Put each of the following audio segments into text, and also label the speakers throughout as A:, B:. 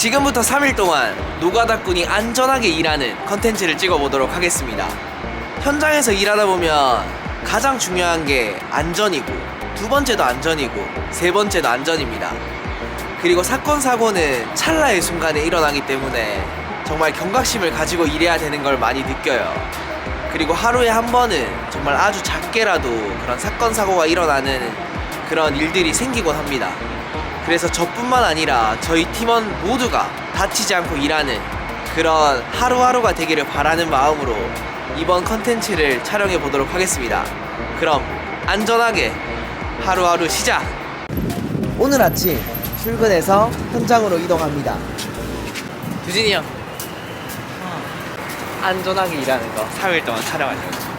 A: 지금부터 3일 동안 노가다꾼이 안전하게 일하는 컨텐츠를 찍어보도록 하겠습니다. 현장에서 일하다 보면 가장 중요한 게 안전이고 두 번째도 안전이고 세 번째도 안전입니다. 그리고 사건 사고는 찰나의 순간에 일어나기 때문에 정말 경각심을 가지고 일해야 되는 걸 많이 느껴요. 그리고 하루에 한 번은 정말 아주 작게라도 그런 사건 사고가 일어나는 그런 일들이 생기곤 합니다. 그래서 저뿐만 아니라 저희 팀원 모두가 다치지 않고 일하는 그런 하루하루가 되기를 바라는 마음으로 이번 컨텐츠를 촬영해 보도록 하겠습니다. 그럼 안전하게 하루하루 시작! 오늘 아침 출근해서 현장으로 이동합니다. 두진이 형. 안전하게 일하는 거 3일 동안 촬영하려고.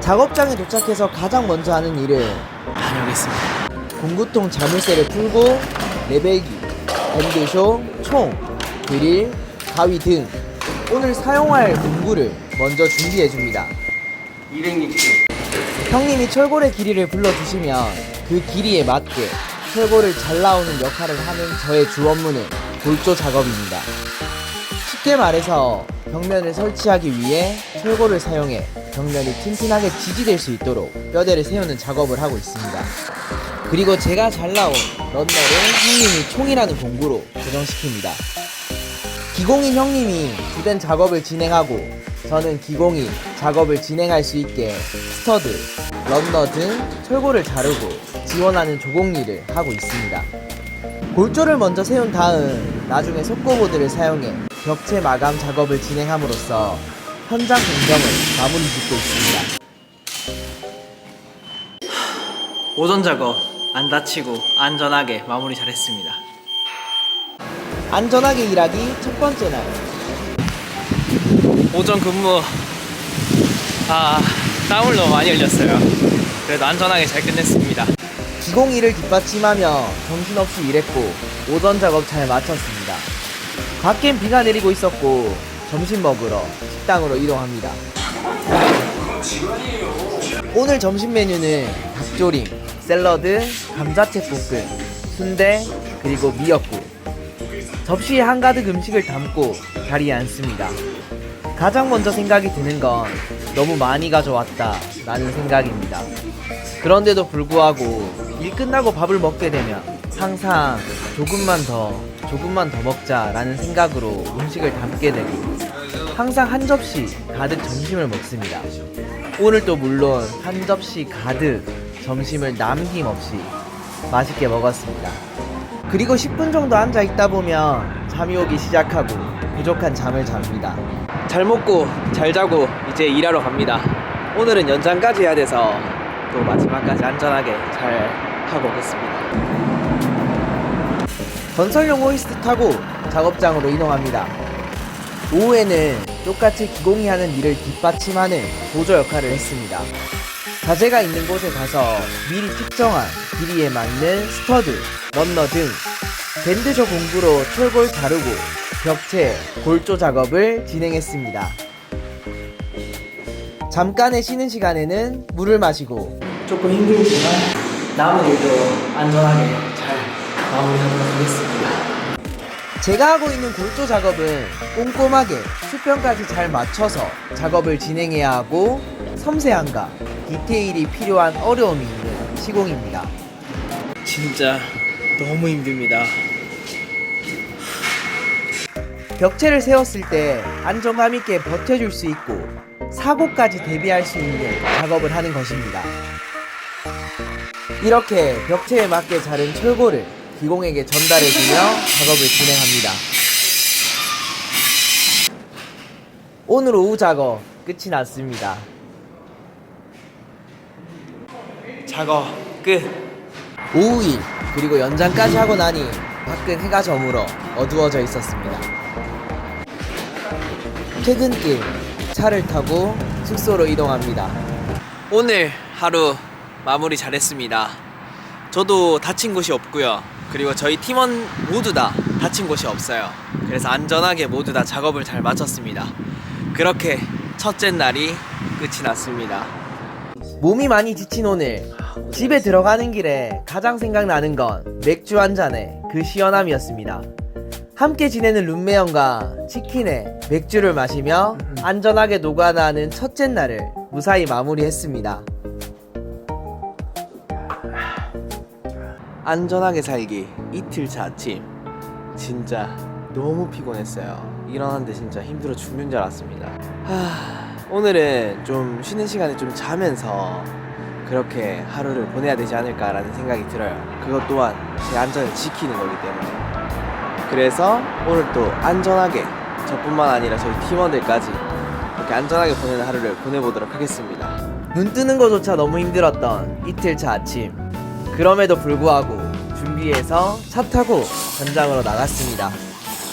A: 작업장에 도착해서 가장 먼저 하는 일은 다녀오겠습니다. 공구통 자물쇠를 풀고 레벨기, 밴드쇼, 총, 드릴, 가위 등 오늘 사용할 공구를 먼저 준비해 줍니다. 260. 형님이 철골의 길이를 불러주시면 그 길이에 맞게 철골을 잘 나오는 역할을 하는 저의 주 업무는 골조 작업입니다. 쉽게 말해서 벽면을 설치하기 위해 철골을 사용해 벽면이 튼튼하게 지지될 수 있도록 뼈대를 세우는 작업을 하고 있습니다. 그리고 제가 잘 나온 런너를 형님이 총이라는 공구로 고정시킵니다. 기공인 형님이 주된 작업을 진행하고 저는 기공이 작업을 진행할 수 있게 스터드, 런너 등 철골을 자르고 지원하는 조공 일을 하고 있습니다. 골조를 먼저 세운 다음 나중에 속고보드를 사용해 벽체 마감 작업을 진행함으로써 현장 공정을 마무리 짓고 있습니다. 오전 작업 안 다치고 안전하게 마무리 잘했습니다. 안전하게 일하기 첫 번째 날. 오전 근무 아 땀을 너무 많이 흘렸어요. 그래도 안전하게 잘 끝냈습니다. 기공 일을 뒷받침하며 정신없이 일했고 오전 작업 잘 마쳤습니다. 밖엔 비가 내리고 있었고 점심 먹으러 식당으로 이동합니다. 오늘 점심 메뉴는 닭조림, 샐러드, 감자채 볶음, 순대, 그리고 미역국. 접시에 한가득 음식을 담고 자리에 앉습니다. 가장 먼저 생각이 드는 건 너무 많이 가져왔다 라는 생각입니다. 그런데도 불구하고 일 끝나고 밥을 먹게 되면 항상 조금만 더, 조금만 더 먹자 라는 생각으로 음식을 담게 되고 항상 한 접시 가득 점심을 먹습니다. 오늘도 물론 한 접시 가득 점심을 남김없이 맛있게 먹었습니다. 그리고 10분 정도 앉아 있다 보면 잠이 오기 시작하고 부족한 잠을 잡니다. 잘 먹고 잘 자고 이제 일하러 갑니다. 오늘은 연장까지 해야 돼서 또 마지막까지 안전하게 잘 하고 오겠습니다. 건설용 호이스트 타고 작업장으로 이동합니다. 오후에는 똑같이 기공이 하는 일을 뒷받침하는 보조 역할을 했습니다. 자재가 있는 곳에 가서 미리 특정한 길이에 맞는 스터드, 런너 등 밴드조 공구로 철골 자르고 벽체, 골조 작업을 진행했습니다. 잠깐의 쉬는 시간에는 물을 마시고 조금 힘들지만 남은 일도 안전하게 잘 마무리하도록 하겠습니다. 제가 하고 있는 골조 작업은 꼼꼼하게 수평까지 잘 맞춰서 작업을 진행해야 하고 섬세함과 디테일이 필요한 어려움이 있는 시공입니다. 진짜 너무 힘듭니다. 벽체를 세웠을 때 안정감 있게 버텨줄 수 있고 사고까지 대비할 수 있는 작업을 하는 것입니다. 이렇게 벽체에 맞게 자른 철골을 기공에게 전달해주며 작업을 진행합니다. 오늘 오후 작업 끝이 났습니다. 작업 끝. 오후 일 그리고 연장까지 하고 나니 밖은 해가 저물어 어두워져 있었습니다. 퇴근길 차를 타고 숙소로 이동합니다. 오늘 하루 마무리 잘했습니다. 저도 다친 곳이 없고요. 그리고 저희 팀원 모두 다 다친 곳이 없어요. 그래서 안전하게 모두 다 작업을 잘 마쳤습니다. 그렇게 첫째 날이 끝이 났습니다. 몸이 많이 지친 오늘 집에 들어가는 길에 가장 생각나는 건 맥주 한 잔에 그 시원함이었습니다. 함께 지내는 룸메 형과 치킨에 맥주를 마시며 안전하게 노가다하는 첫째 날을 무사히 마무리했습니다. 안전하게 살기 이틀차 아침 진짜 너무 피곤했어요. 일어났는데 진짜 힘들어 죽는 줄 알았습니다. 하, 오늘은 좀 쉬는 시간에 좀 자면서 그렇게 하루를 보내야 되지 않을까라는 생각이 들어요. 그것 또한 제 안전을 지키는 거기 때문에. 그래서 오늘 또 안전하게 저뿐만 아니라 저희 팀원들까지 이렇게 안전하게 보내는 하루를 보내보도록 하겠습니다. 눈 뜨는 것조차 너무 힘들었던 이틀차 아침. 그럼에도 불구하고 준비해서 차 타고 현장으로 나갔습니다.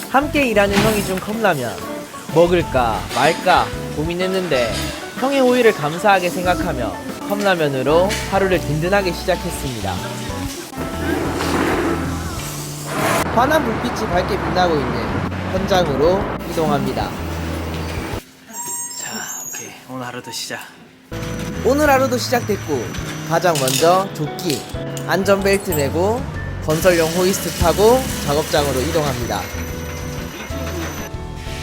A: 함께 일하는 형이 준 컵라면 먹을까 말까 고민했는데 형의 호의를 감사하게 생각하며 컵라면으로 하루를 든든하게 시작했습니다. 환한 불빛이 밝게 빛나고 있는 현장으로 이동합니다. 자, 오케이. 오늘 하루도 시작. 오늘 하루도 시작됐고 가장 먼저 조끼, 안전벨트 매고 건설용 호이스트 타고 작업장으로 이동합니다.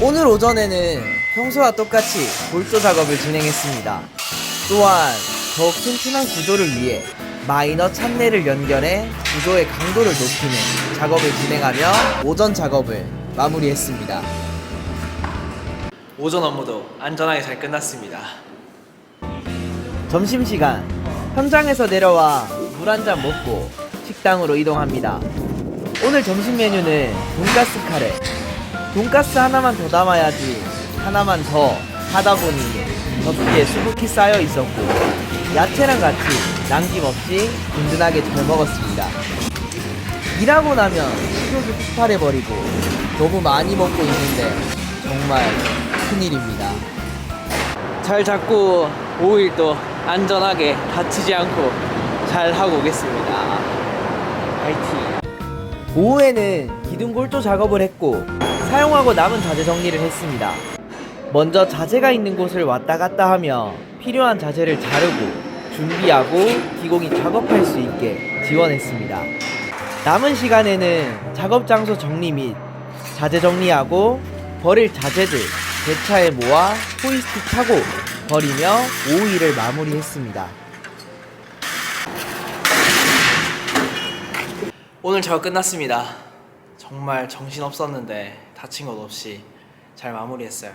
A: 오늘 오전에는 평소와 똑같이 골조 작업을 진행했습니다. 또한 더욱 튼튼한 구조를 위해 마이너 찬내를 연결해 구조의 강도를 높이는 작업을 진행하며 오전 작업을 마무리했습니다. 오전 업무도 안전하게 잘 끝났습니다. 점심시간 현장에서 내려와 물 한 잔 먹고 식당으로 이동합니다. 오늘 점심 메뉴는 돈가스 카레. 돈가스 하나만 더 담아야지 하나만 더 하다 보니 덮개에 수북히 쌓여 있었고 야채랑 같이 남김없이 든든하게 잘 먹었습니다. 일하고 나면 식욕이 폭발해버리고 너무 많이 먹고 있는데 정말 큰일입니다. 잘 잡고 5일도 안전하게 다치지 않고 잘 하고 오겠습니다. 화이팅! 오후에는 기둥 골조 작업을 했고 사용하고 남은 자재 정리를 했습니다. 먼저 자재가 있는 곳을 왔다 갔다 하며 필요한 자재를 자르고 준비하고 기공이 작업할 수 있게 지원했습니다. 남은 시간에는 작업 장소 정리 및 자재 정리하고 버릴 자재들 대차에 모아 호이스트 타고 버리며 오후 일을 마무리했습니다. 오늘 작업 끝났습니다. 정말 정신 없었는데 다친 것 없이 잘 마무리했어요.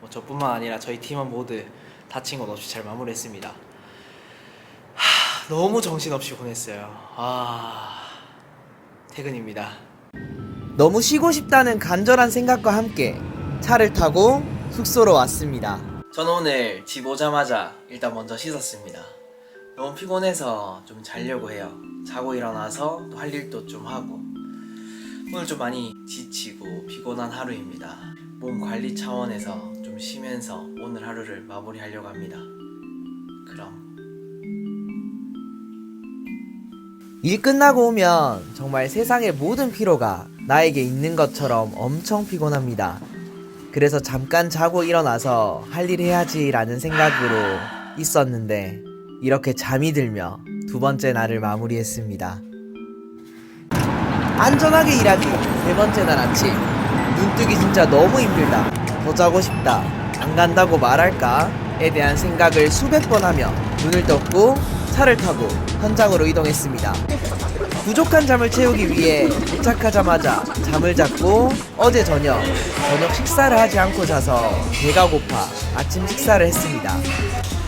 A: 뭐 저뿐만 아니라 저희 팀원 모두 다친 것 없이 잘 마무리했습니다. 하, 너무 정신 없이 보냈어요. 아 퇴근입니다. 너무 쉬고 싶다는 간절한 생각과 함께 차를 타고 숙소로 왔습니다. 저는 오늘 집 오자마자 일단 먼저 씻었습니다. 너무 피곤해서 좀 자려고 해요. 자고 일어나서 또 할 일도 좀 하고 오늘 좀 많이 지치고 피곤한 하루입니다. 몸 관리 차원에서 좀 쉬면서 오늘 하루를 마무리하려고 합니다. 그럼 일 끝나고 오면 정말 세상의 모든 피로가 나에게 있는 것처럼 엄청 피곤합니다. 그래서 잠깐 자고 일어나서 할 일 해야지라는 생각으로 있었는데 이렇게 잠이 들며 두 번째 날을 마무리했습니다. 안전하게 일하기 세 번째 날 아침. 눈뜨기 진짜 너무 힘들다. 더 자고 싶다. 안 간다고 말할까에 대한 생각을 수백 번 하며 눈을 떴고 차를 타고 현장으로 이동했습니다. 부족한 잠을 채우기 위해 도착하자마자 잠을 잤고 어제 저녁 저녁 식사를 하지 않고 자서 배가 고파 아침 식사를 했습니다.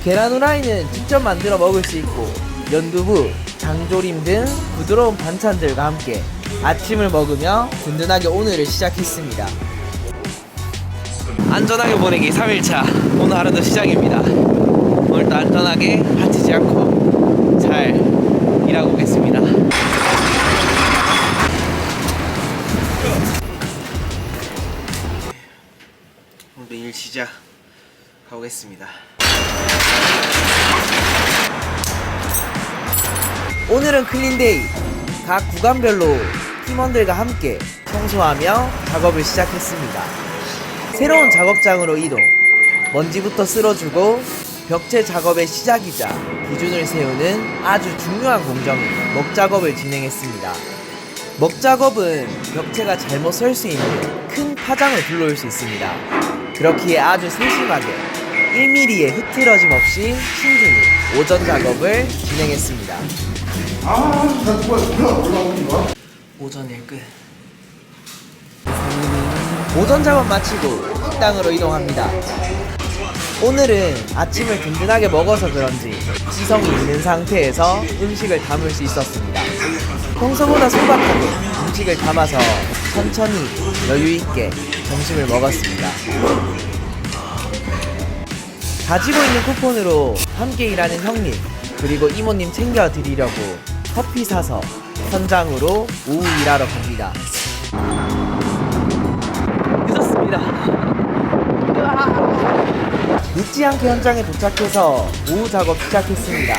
A: 계란 후라이는 직접 만들어 먹을 수 있고 연두부, 장조림 등 부드러운 반찬들과 함께 아침을 먹으며 든든하게 오늘을 시작했습니다. 안전하게 보내기 3일차 오늘 하루도 시작입니다. 오늘도 안전하게 다치지 않고 잘 일하고 오겠습니다. 오늘도 일 시작 가보겠습니다. 오늘은 클린데이. 각 구간별로 팀원들과 함께 청소하며 작업을 시작했습니다. 새로운 작업장으로 이동. 먼지부터 쓸어주고 벽체 작업의 시작이자 기준을 세우는 아주 중요한 공정인 먹 작업을 진행했습니다. 먹 작업은 벽체가 잘못 설 수 있는 큰 파장을 불러올 수 있습니다. 그렇기에 아주 세심하게 1mm의 흐트러짐 없이 신중히 오전 작업을 진행했습니다. 오전 일 끝. 오전 작업 마치고 식당으로 이동합니다. 오늘은 아침을 든든하게 먹어서 그런지 지성이 있는 상태에서 음식을 담을 수 있었습니다. 평소보다 소박하게 음식을 담아서 천천히 여유 있게 점심을 먹었습니다. 가지고 있는 쿠폰으로 함께 일하는 형님 그리고 이모님 챙겨드리려고 커피 사서 현장으로 오후 일하러 갑니다. 늦었습니다. 늦지 않게 현장에 도착해서 오후 작업 시작했습니다.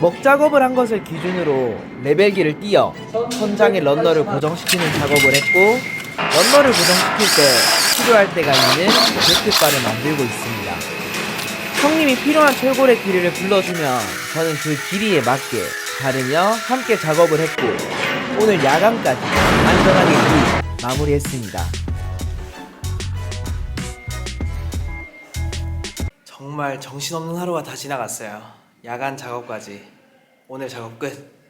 A: 먹 작업을 한 것을 기준으로 레벨기를 띄어 현장에 런너를 고정시키는 작업을 했고 런너를 고정시킬 때 필요할 때가 있는 데크바를 만들고 있습니다. 형님이 필요한 철골의 길이를 불러주면 저는 그 길이에 맞게 가르며 함께 작업을 했고 오늘 야간까지 안전하게 일 마무리했습니다. 정말 정신없는 하루가 다 지나갔어요. 야간 작업까지. 오늘 작업 끝.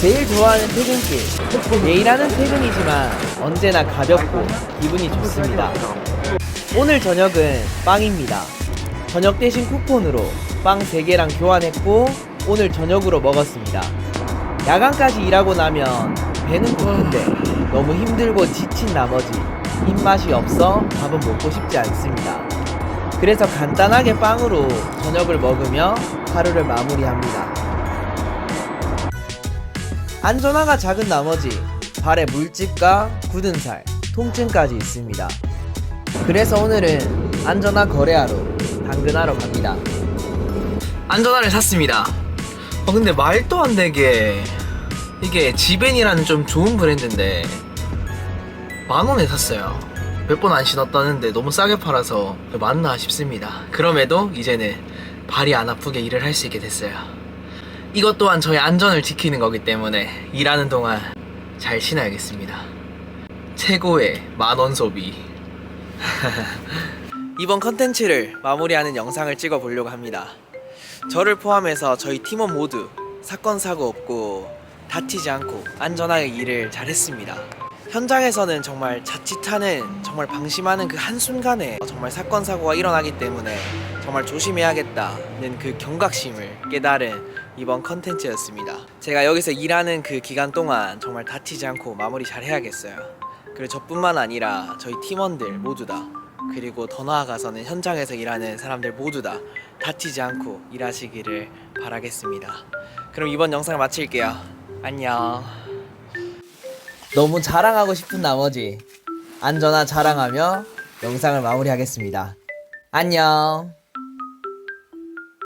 A: 제일 좋아하는 퇴근길. 내일 하는 퇴근이지만 언제나 가볍고 기분이 좋습니다. 오늘 저녁은 빵입니다. 저녁 대신 쿠폰으로 빵 3개랑 교환했고 오늘 저녁으로 먹었습니다. 야간까지 일하고 나면 배는 고픈데 너무 힘들고 지친 나머지 입맛이 없어 밥은 먹고 싶지 않습니다. 그래서 간단하게 빵으로 저녁을 먹으며 하루를 마무리합니다. 안전화가 작은 나머지 발에 물집과 굳은 살, 통증까지 있습니다. 그래서 오늘은 안전화 거래하러 당근하러 갑니다. 안전화를 샀습니다. 어 근데 말도 안 되게 이게 지벤이라는 좀 좋은 브랜드인데 만 원에 샀어요. 몇 번 안 신었다는데 너무 싸게 팔아서 맞나 싶습니다. 그럼에도 이제는 발이 안 아프게 일을 할 수 있게 됐어요. 이것 또한 저의 안전을 지키는 거기 때문에 일하는 동안 잘 신어야겠습니다. 최고의 만원 소비. 이번 컨텐츠를 마무리하는 영상을 찍어 보려고 합니다. 저를 포함해서 저희 팀원 모두 사건 사고 없고 다치지 않고 안전하게 일을 잘했습니다. 현장에서는 정말 자칫하는 정말 방심하는 그 한순간에 정말 사건 사고가 일어나기 때문에 정말 조심해야겠다는 그 경각심을 깨달은 이번 컨텐츠였습니다. 제가 여기서 일하는 그 기간 동안 정말 다치지 않고 마무리 잘 해야겠어요. 그리고 저뿐만 아니라 저희 팀원들 모두 다 그리고 더 나아가서는 현장에서 일하는 사람들 모두 다 다치지 않고 일하시기를 바라겠습니다. 그럼 이번 영상을 마칠게요. 안녕. 너무 자랑하고 싶은 나머지 안전하 자랑하며 영상을 마무리하겠습니다. 안녕.